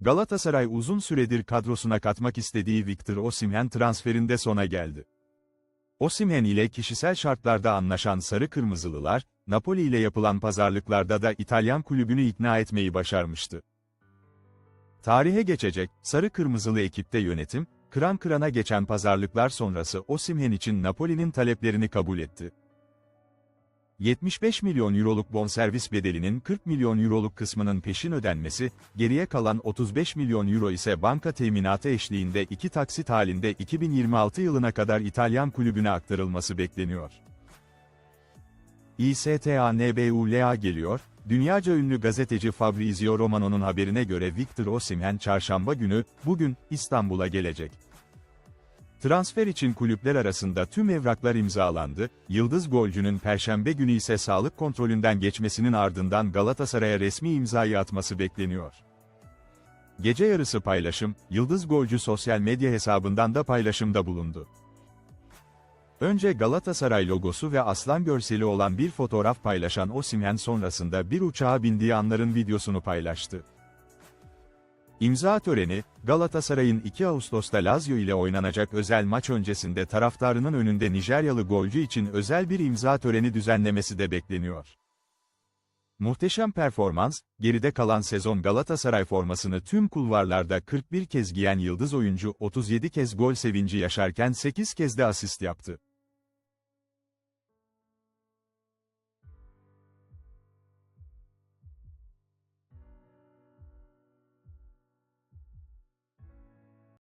Galatasaray uzun süredir kadrosuna katmak istediği Victor Osimhen transferinde sona geldi. Osimhen ile kişisel şartlarda anlaşan Sarı Kırmızılılar, Napoli ile yapılan pazarlıklarda da İtalyan kulübünü ikna etmeyi başarmıştı. Tarihe geçecek, Sarı Kırmızılı ekipte yönetim, kıran kırana geçen pazarlıklar sonrası Osimhen için Napoli'nin taleplerini kabul etti. 75 milyon euroluk bonservis bedelinin 40 milyon euroluk kısmının peşin ödenmesi, geriye kalan 35 milyon euro ise banka teminatı eşliğinde iki taksit halinde 2026 yılına kadar İtalyan kulübüne aktarılması bekleniyor. İSTANBULA geliyor, dünyaca ünlü gazeteci Fabrizio Romano'nun haberine göre Victor Osimhen çarşamba günü, bugün, İstanbul'a gelecek. Transfer için kulüpler arasında tüm evraklar imzalandı, Yıldız golcünün perşembe günü ise sağlık kontrolünden geçmesinin ardından Galatasaray'a resmi imzayı atması bekleniyor. Gece yarısı paylaşım, Yıldız golcü sosyal medya hesabından da paylaşımda bulundu. Önce Galatasaray logosu ve aslan görseli olan bir fotoğraf paylaşan Osimhen sonrasında bir uçağa bindiği anların videosunu paylaştı. İmza töreni, Galatasaray'ın 2 Ağustos'ta Lazio ile oynanacak özel maç öncesinde taraftarının önünde Nijeryalı golcü için özel bir imza töreni düzenlemesi de bekleniyor. Muhteşem performans, geride kalan sezon Galatasaray formasını tüm kulvarlarda 41 kez giyen yıldız oyuncu 37 kez gol sevinci yaşarken 8 kez de asist yaptı.